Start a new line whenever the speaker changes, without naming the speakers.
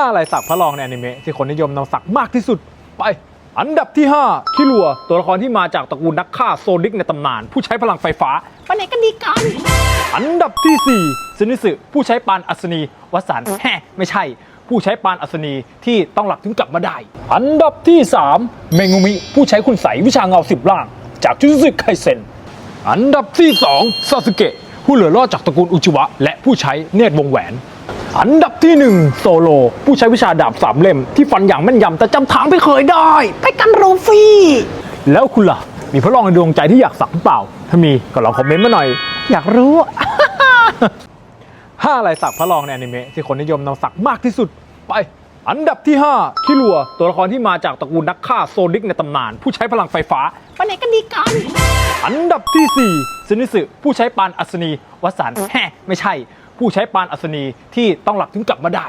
5ลายสักพระรองในอนิเมะที่คนนิยมนำสักมากที่สุดไป อันดับที่ 5 คิรัว ตัวละครที่มาจากตระกูลนักฆ่าโซนิกในตำนาน ผู้ใช้พลังไฟฟ้า
ไปไหนกันดีกัน
อันดับที่ 4ซินิสึผู้ใช้ปานอัศนีวสันต์แฮะไม่ใช่ ผู้ใช้ปานอัศนีที่ต้องหลับถึงกลับมาได้ อันดับที่ 3 เมงุมิ ผู้ใช้คุณใสยวิชาเงาสิบล่าง จากจุซึไคเซนอันดับที่2ซาสึเกะผู้เหลือรอดจากตระกูลอุจิวะ และผู้ใช้เนตรวงแหวน อันดับที่ 1 โซโล ผู้ใช้วิชาดาบสามเล่ม ที่ฟันอย่างแม่นยำแต่จำทางไม่เคยได้
ไปกันรูฟี่
แล้วคุณล่ะ มีพระรองในดวงใจที่อยากสักหรือเปล่า ถ้ามีก็ลองคอมเมนต์มาหน่อย อยากรู้ ห้าลายสักพระรองในอนิเมะที่คนนิยมนำสักมากที่สุดไป อันดับที่ 5 คิรัว ตัวละครที่มาจากตระกูลนักฆ่าโซนิกในตำนาน ผู้ใช้พลังไฟฟ้า
ไปไหนกันดีกัน
อันดับที่4ซินิสึผู้ใช้ปานอัศนีวสันต์แฮะไม่ใช่ ผู้ใช้ปานอัศนีที่ต้องหลับถึงกลับมาได้